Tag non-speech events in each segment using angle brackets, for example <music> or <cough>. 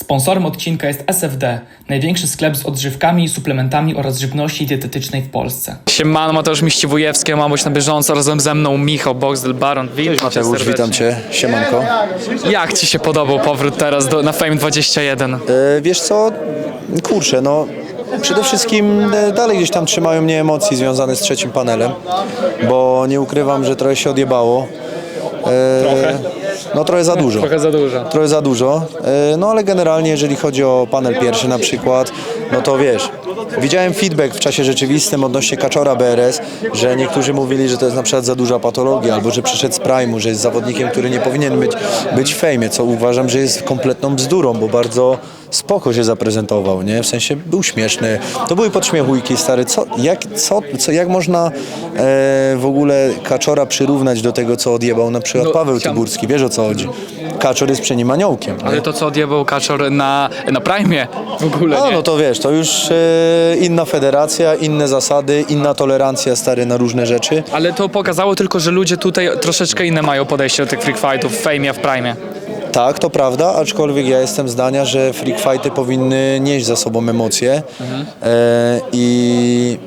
Sponsorem odcinka jest SFD, największy sklep z odżywkami, suplementami oraz żywności dietetycznej w Polsce. Siemano, Mateusz Miściwujewski, mam być na bieżąco, razem ze mną Michał Boxdel Baron. Witam cię Mateusz, serdecznie. witam Cię, siemanko. Jak Ci się podobał powrót teraz do, na Fame 21? E, wiesz co, kurczę, no przede wszystkim e, dalej gdzieś tam trzymają mnie emocje związane z trzecim panelem, bo nie ukrywam, że trochę się odjebało. E, Trochę? No trochę za dużo. Trochę za dużo. Trochę za dużo, e, no ale generalnie jeżeli chodzi o panel pierwszy na przykład, no to wiesz, widziałem feedback w czasie rzeczywistym odnośnie Kaczora BRS, że niektórzy mówili, że to jest na przykład za duża patologia, albo że przyszedł z Prime'u, że jest zawodnikiem, który nie powinien być, być w fejmie, co uważam, że jest kompletną bzdurą, bo bardzo spoko się zaprezentował, nie? W sensie był śmieszny, to były podśmiechujki, stary, co, jak, co, co, jak można e, w ogóle Kaczora przyrównać do tego, co odjebał na przykład No, Paweł chciałem- Tyburski, wiesz o co chodzi? Kaczor jest przy nim aniołkiem. nie? Ale to co odjebał Kaczor na, na Prime w ogóle, No, nie? no to wiesz, to już e, inna federacja, inne zasady, inna tolerancja stary na różne rzeczy. Ale to pokazało tylko, że ludzie tutaj troszeczkę inne mają podejście do tych freak fightów w a w Prime. Tak, to prawda, aczkolwiek ja jestem zdania, że freak fighty powinny nieść za sobą emocje. E, i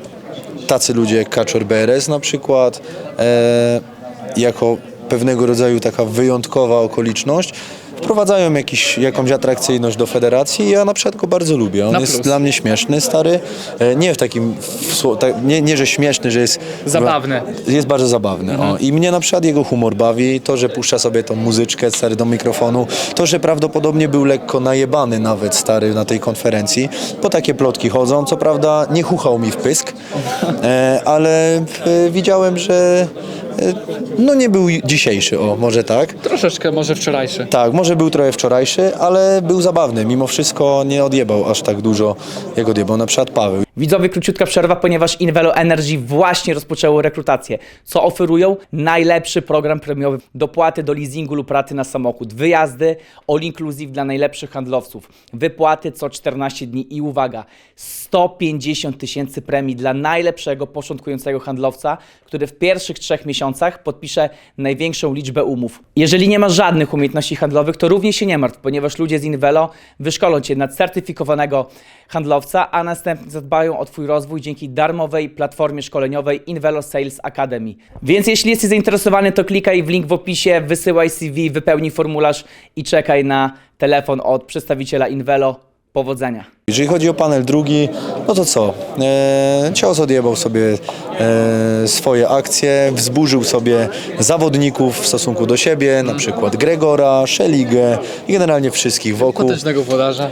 tacy ludzie jak Kaczor BRS na przykład, e, jako pewnego rodzaju taka wyjątkowa okoliczność, wprowadzają jakiś, jakąś atrakcyjność do federacji i ja na przykład go bardzo lubię. On Na jest plus. dla mnie śmieszny, stary, e, nie w takim, w, sło- tak, nie, nie, że śmieszny, że jest... Zabawny. Jest bardzo zabawny. O. I mnie na przykład jego humor bawi, to, że puszcza sobie tą muzyczkę stary do mikrofonu, to, że prawdopodobnie był lekko najebany nawet stary na tej konferencji, bo takie plotki chodzą. Co prawda nie chuchał mi w pysk, e, ale e, widziałem, że no nie był dzisiejszy, o może tak. Troszeczkę może wczorajszy. Tak, może był trochę wczorajszy, ale był zabawny. Mimo wszystko nie odjebał aż tak dużo, jak odjebał na przykład Paweł. Widzowie, króciutka przerwa, ponieważ Invelo Energy właśnie rozpoczęło rekrutację. Co oferują? Najlepszy program premiowy, dopłaty do leasingu lub raty na samochód, wyjazdy, all inclusive dla najlepszych handlowców, wypłaty co 14 dni i uwaga, 150 tysięcy premii dla najlepszego początkującego handlowca, który w pierwszych trzech miesiącach podpisze największą liczbę umów. Jeżeli nie masz żadnych umiejętności handlowych, to również się nie martw, ponieważ ludzie z Invelo wyszkolą Cię na certyfikowanego handlowca, a następnie zadbają o Twój rozwój dzięki darmowej platformie szkoleniowej Invelo Sales Academy. Więc jeśli jesteś zainteresowany, to klikaj w link w opisie, wysyłaj CV, wypełnij formularz i czekaj na telefon od przedstawiciela Invelo. Powodzenia! Jeżeli chodzi o panel drugi, no to co? E, cios odjebał sobie e, swoje akcje, wzburzył sobie zawodników w stosunku do siebie, na przykład Gregora, Szeligę i generalnie wszystkich wokół. Potężnego włodarza. E,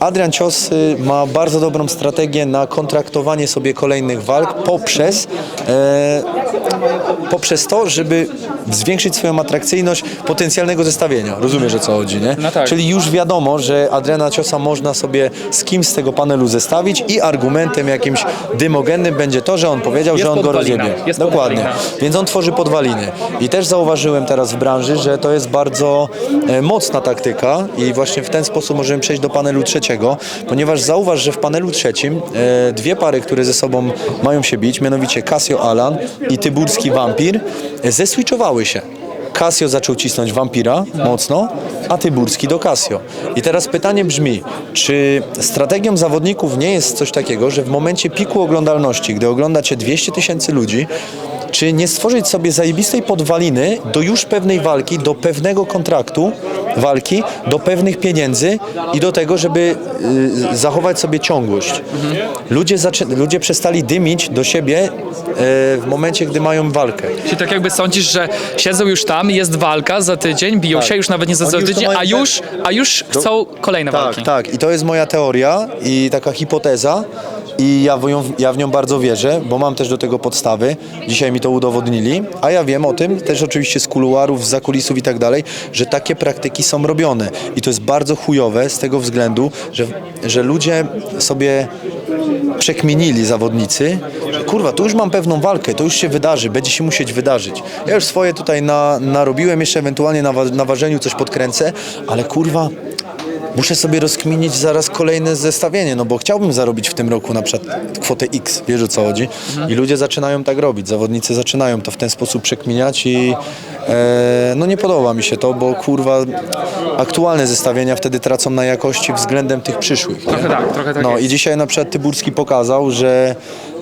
Adrian Cios y, ma bardzo dobrą strategię na kontraktowanie sobie kolejnych walk poprzez, e, poprzez to, żeby zwiększyć swoją atrakcyjność potencjalnego zestawienia. Rozumiesz o co chodzi, nie? No tak. Czyli już wiadomo, że Adriana Ciosa można sobie z kimś z tego panelu zestawić i argumentem jakimś dymogennym będzie to, że on powiedział, Jest że on go podwalina. rozjebie. Jest Dokładnie. podwalina. Więc on tworzy podwaliny. I też zauważyłem teraz w branży, że to jest bardzo e, mocna taktyka i właśnie w ten sposób możemy przejść do panelu trzeciego, ponieważ zauważ, że w panelu trzecim e, dwie pary, które ze sobą mają się bić, mianowicie Casio Alan i Tyburski Wampir, e, zeswitchowały się. Casio zaczął cisnąć wampira mocno, a Tyburski do Casio. I teraz pytanie brzmi, czy strategią zawodników nie jest coś takiego, że w momencie piku oglądalności, gdy ogląda cię 200 tysięcy ludzi, czy nie stworzyć sobie zajebistej podwaliny do już pewnej walki, do pewnego kontraktu walki, do pewnych pieniędzy i do tego, żeby y, zachować sobie ciągłość. Ludzie, zaczę- ludzie przestali dymić do siebie y, w momencie, gdy mają walkę. Czyli tak jakby sądzisz, że siedzą już tam, jest walka za tydzień, biją się już nawet nie za Oni za już to tydzień, mają a tak- już, a już chcą kolejne Tak, walki. tak. I to jest moja teoria i taka hipoteza. I ja w, nią, ja w nią bardzo wierzę, bo mam też do tego podstawy. Dzisiaj mi to udowodnili. A ja wiem o tym, też oczywiście z kuluarów, z zakulisów i tak dalej, że takie praktyki są robione. I to jest bardzo chujowe z tego względu, że, że ludzie sobie przekminili zawodnicy, kurwa, tu już mam pewną walkę, to już się wydarzy, będzie się musieć wydarzyć. Ja już swoje tutaj na, narobiłem, jeszcze ewentualnie na, na ważeniu coś podkręcę, ale kurwa, muszę sobie rozkminić zaraz kolejne zestawienie, no bo chciałbym zarobić w tym roku na przykład kwotę X, wiesz o co chodzi? I ludzie zaczynają tak robić, zawodnicy zaczynają to w ten sposób przekminiać i e, no nie podoba mi się to, bo kurwa aktualne zestawienia wtedy tracą na jakości względem tych przyszłych. nie? Trochę tak, trochę tak No jest. i dzisiaj na przykład Tyburski pokazał, że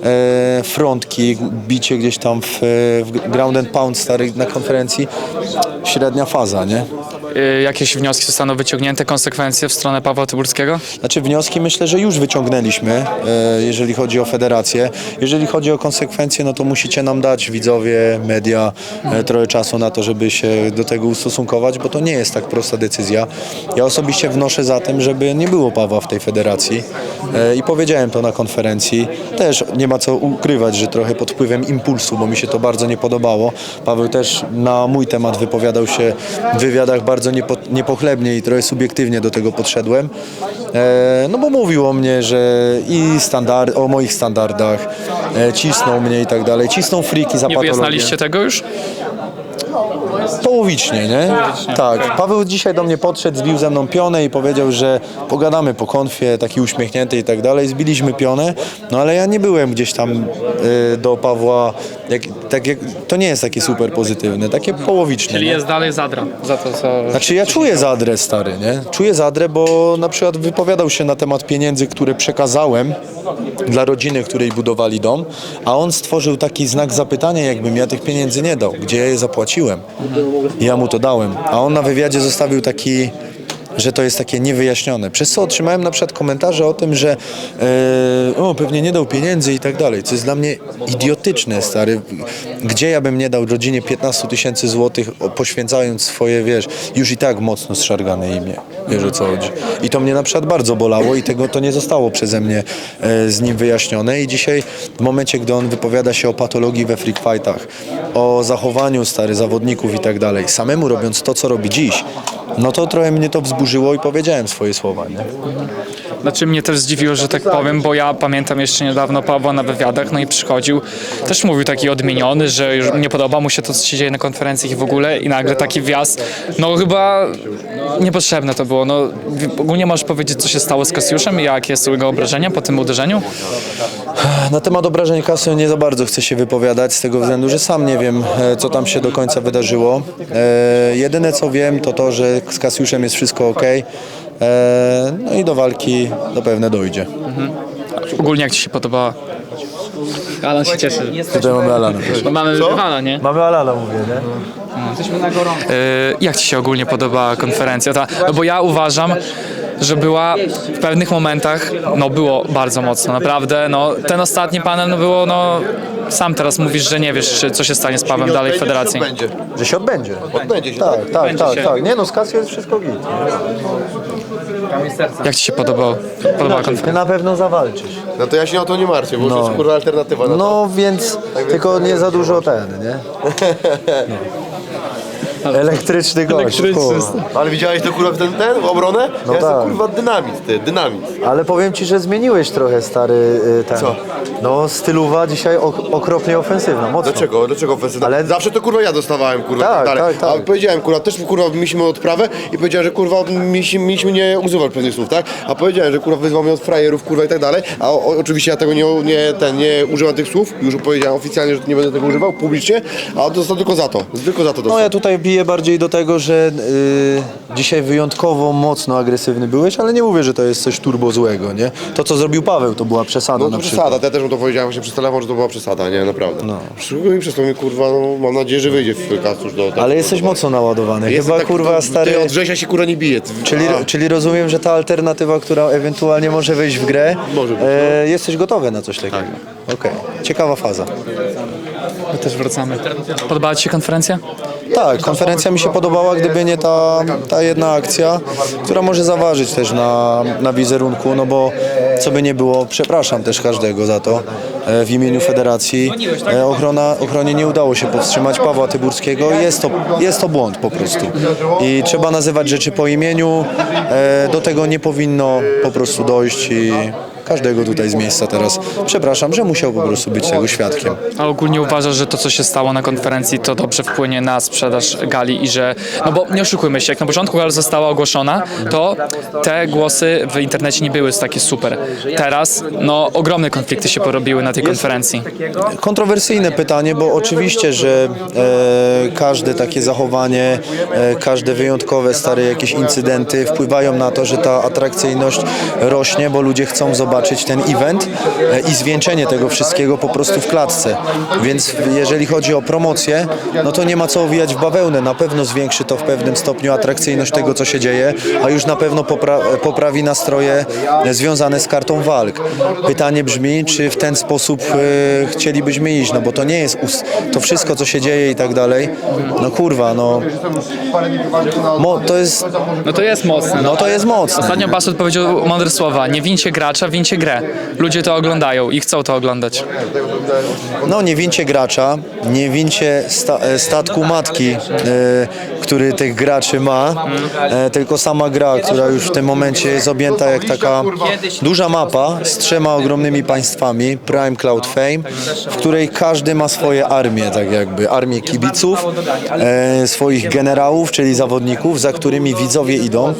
e, frontki, bicie gdzieś tam w, w ground and pound stary na konferencji, średnia faza, nie? Y, Jakieś wnioski zostaną wyciągnięte, konsekwencje w stronę Pawła Tyburskiego? Znaczy wnioski myślę, że już wyciągnęliśmy, e, jeżeli chodzi o federację. Jeżeli chodzi o konsekwencje, no to musicie nam dać widzowie, media e, trochę czasu na to, żeby się do tego ustosunkować, bo to nie jest tak prosta decyzja. Ja osobiście wnoszę za tym, żeby nie było Pawła w tej federacji i powiedziałem to na konferencji. Też nie ma co ukrywać, że trochę pod wpływem impulsu, bo mi się to bardzo nie podobało. Paweł też na mój temat wypowiadał się w wywiadach bardzo niepo, niepochlebnie i trochę subiektywnie do tego podszedłem. E, no bo mówił o mnie, że i standard, o moich standardach, e, cisnął mnie i tak dalej, cisnął friki za Nie patologię. tego już? Połowicznie, nie? Tak. Paweł dzisiaj do mnie podszedł, zbił ze mną pionę i powiedział, że pogadamy po konfie, taki uśmiechnięty i tak dalej. Zbiliśmy pionę, no ale ja nie byłem gdzieś tam y, do Pawła, jak, tak jak, to nie jest takie super pozytywne, takie połowiczne. Czyli nie? jest dalej zadra za to, co... Znaczy ja czuję zadrę stary, nie? Czuję zadrę, bo na przykład wypowiadał się na temat pieniędzy, które przekazałem dla rodziny, której budowali dom, a on stworzył taki znak zapytania, jakbym ja tych pieniędzy nie dał, gdzie ja je zapłaciłem. Ja mu to dałem. A on na wywiadzie zostawił taki że to jest takie niewyjaśnione. Przez co otrzymałem na przykład komentarze o tym, że e, o, pewnie nie dał pieniędzy i tak dalej, co jest dla mnie idiotyczne, stary. Gdzie ja bym nie dał rodzinie 15 tysięcy złotych, poświęcając swoje, wiesz, już i tak mocno zszargane imię. Wiesz o co chodzi. I to mnie na przykład bardzo bolało i tego to nie zostało przeze mnie e, z nim wyjaśnione. I dzisiaj w momencie, gdy on wypowiada się o patologii we freak fightach, o zachowaniu stary zawodników i tak dalej, samemu robiąc to, co robi dziś, no to trochę mnie to wzburzyło i powiedziałem swoje słowa, nie? Znaczy mnie też zdziwiło, że tak powiem, bo ja pamiętam jeszcze niedawno Pawła na wywiadach, no i przychodził, też mówił taki odmieniony, że już nie podoba mu się to, co się dzieje na konferencjach i w ogóle i nagle taki wjazd, no chyba niepotrzebne to było, no ogólnie możesz powiedzieć, co się stało z Kasiuszem i jakie są jego obrażenia po tym uderzeniu? Na temat obrażeń kasy nie za bardzo chcę się wypowiadać z tego względu, że sam nie wiem, e, co tam się do końca wydarzyło. E, jedyne co wiem, to to, że z Kasiuszem jest wszystko ok. E, no i do walki zapewne dojdzie. Ogólnie jak Ci się podobała? Alan się cieszy. Tutaj mamy Alana. No mamy rywala, nie? Mamy Alana, mówię, nie? E, jak Ci się ogólnie podoba konferencja? Ta, no bo ja uważam, że była w pewnych momentach, no było bardzo mocno, naprawdę. No, ten ostatni panel no było, no sam teraz mówisz, że nie wiesz, czy, co się stanie z Pawem dalej w federacji. Będzie. Że się odbędzie. Odbędzie się. Tak, tak, tak, tak. Nie no, z Kasją jest wszystko git. Jak Ci się podobało, podobała konferencja? Ty na pewno zawalczysz. No to ja się o to nie martwię, bo to jest kurwa alternatywa na to. No więc tylko nie za dużo ten, nie? <laughs> Elektryczny gość. kurwa. Ale widziałeś to kurwa ten, ten w obronę? No ja tak. jestem kurwa dynamit, ty, dynamit. Ale powiem ci, że zmieniłeś trochę stary y, ten. Co? No styluwa dzisiaj ok- okropnie ofensywna, mocno. Dlaczego? Dlaczego ofensywa? Ale- Zawsze to kurwa ja dostawałem kurwa Tak, tak, dalej. tak, tak. A powiedziałem kurwa, też kurwa mieliśmy odprawę i powiedziałem, że kurwa mieliśmy, mieliśmy nie używać pewnych słów, tak? A powiedziałem, że kurwa wyzwał mnie od frajerów kurwa i tak dalej, a o, oczywiście ja tego nie, nie, ten, nie używam tych słów, już powiedziałem oficjalnie, że nie będę tego używał publicznie, a on dostał tylko za to, tylko za to dostał. No ja tutaj biję bardziej do tego, że y, dzisiaj wyjątkowo mocno agresywny byłeś, ale nie mówię, że to jest coś turbo złego, nie? To co zrobił Paweł to była przesada No na to przykład. przesada, ja też mu to powiedziałem właśnie przez telefon, że to była przesada, nie, naprawdę. No. I przez to mi kurwa, no, mam nadzieję, że wyjdzie w Kastusz do tego. Ale jesteś mocno naładowany. Jestem Chyba tak- kurwa stary... Ty od września się kurwa nie bije. Ty- Czyli, A. czyli rozumiem, że ta alternatywa, która ewentualnie może wejść w grę, Może być, e, jesteś gotowy na coś takiego. Okej, ciekawa faza. My też wracamy. Podobała Ci się konferencja? Tak, konferencja mi się podobała, gdyby nie ta, ta jedna akcja, która może zaważyć też na, na wizerunku, no bo co by nie było, przepraszam też każdego za to e, w imieniu federacji. E, Ochrona, ochronie nie udało się powstrzymać Pawła Tyburskiego, jest to, jest to błąd po prostu. I trzeba nazywać rzeczy po imieniu, e, do tego nie powinno po prostu dojść i każdego tutaj z miejsca teraz przepraszam, że musiał po prostu być tego świadkiem. A ogólnie uważasz, że to, co się stało na konferencji, to dobrze wpłynie na sprzedaż gali i że, no bo nie oszukujmy się, jak na początku gal została ogłoszona, to te głosy w internecie nie były takie super. Teraz, no, ogromne konflikty się porobiły na tej konferencji. Kontrowersyjne pytanie, bo oczywiście, że e, każde takie zachowanie, e, każde wyjątkowe stare jakieś incydenty wpływają na to, że ta atrakcyjność rośnie, bo ludzie chcą zobaczyć ten event e, i zwieńczenie tego wszystkiego po prostu w klatce. Więc jeżeli chodzi o promocję, no to nie ma co owijać w bawełnę. Na pewno zwiększy to w pewnym stopniu atrakcyjność tego, co się dzieje, a już na pewno popra poprawi nastroje e, związane z kartą walk. Pytanie brzmi, czy w ten sposób e, chcielibyśmy iść, no bo to nie jest to wszystko, co się dzieje i tak dalej. No kurwa, no mo- to jest, No to jest mocne. no to jest mocne. Ostatnio Baszut powiedział mądre słowa, nie wincie gracza, wincie grę. Ludzie to oglądają i chcą to oglądać. No nie wincie gracza, nie wincie sta- e, statku matki, e, który tych graczy ma, e, tylko sama gra, która już w tym momencie jest objęta jak taka duża mapa z trzema ogromnymi państwami, Prime Cloud Fame, w której każdy ma swoje armie, tak jakby, armię kibiców, e, swoich generałów, czyli zawodników, za którymi widzowie idą,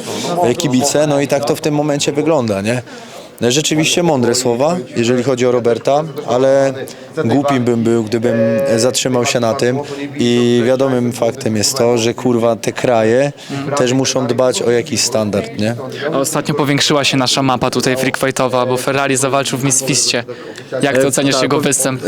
e, kibice, no i tak to w tym momencie wygląda, nie? Rzeczywiście mądre słowa, jeżeli chodzi o Roberta, ale głupim bym był, gdybym zatrzymał się na tym i wiadomym faktem jest to, że kurwa te kraje też muszą dbać o jakiś standard, nie? A Ostatnio powiększyła się nasza mapa tutaj freakfightowa, bo Ferrari zawalczył w Misfiście. Jak ty oceniasz jego występ?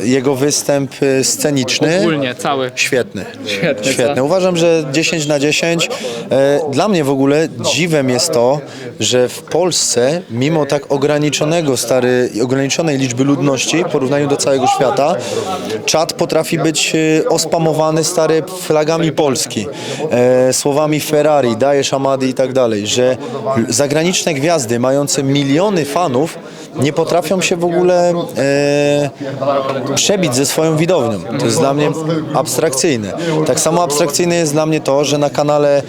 E, jego występ e, sceniczny Ogólnie, cały. Świetny. Świetny, Świetny. co? Uważam, że 10 na 10. E, Dla mnie w ogóle dziwem jest to, że w Polsce, mimo tak ograniczonego stary, ograniczonej liczby ludności w porównaniu do całego świata, czat potrafi być e, ospamowany stary flagami Polski, e, słowami Ferrari, Dajesz Amadi i tak dalej, że zagraniczne gwiazdy mające miliony fanów nie potrafią się w ogóle e, przebić ze swoją widownią. To jest dla mnie abstrakcyjne. Tak samo abstrakcyjne jest dla mnie to, że na kanale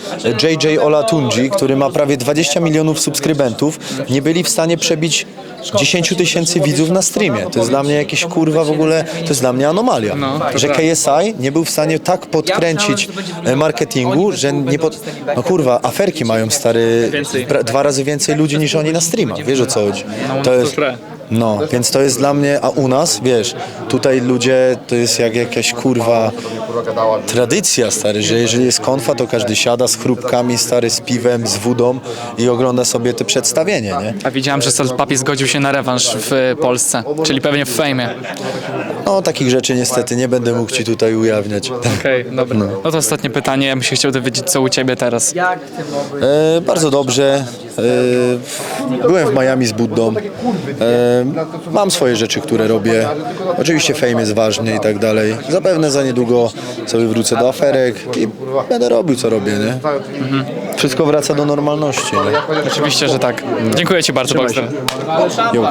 JJ Olatunji, który ma prawie 20 milionów subskrybentów, nie byli w stanie przebić 10 tysięcy widzów na streamie. To jest dla mnie jakieś kurwa w ogóle, to jest dla mnie anomalia. Że KSI nie był w stanie tak podkręcić e, marketingu, że nie pod... No kurwa, aferki mają stary dwa razy więcej ludzi niż oni na streamach. Wiesz o co chodzi? To jest... No, więc to jest dla mnie, a u nas, wiesz, tutaj ludzie, to jest jak jakaś kurwa tradycja, stary, że jeżeli jest konfa, to każdy siada z chrupkami, stary, z piwem, z wodą i ogląda sobie te przedstawienie, nie? A widziałem, że Salt Papi zgodził się na rewanż w Polsce, czyli pewnie w fejmie. No, takich rzeczy niestety nie będę mógł ci tutaj ujawniać. Okej, dobra. No to ostatnie pytanie, ja bym się chciał dowiedzieć, co u ciebie teraz. E, bardzo dobrze. E, byłem w Miami z Buddą. E, mam swoje rzeczy, które robię. Oczywiście fame jest ważny i tak dalej. Zapewne za niedługo sobie wrócę do aferek i będę robił, co robię, nie? Wszystko wraca do normalności. Nie? Oczywiście, że tak. Dziękuję ci bardzo. Jo.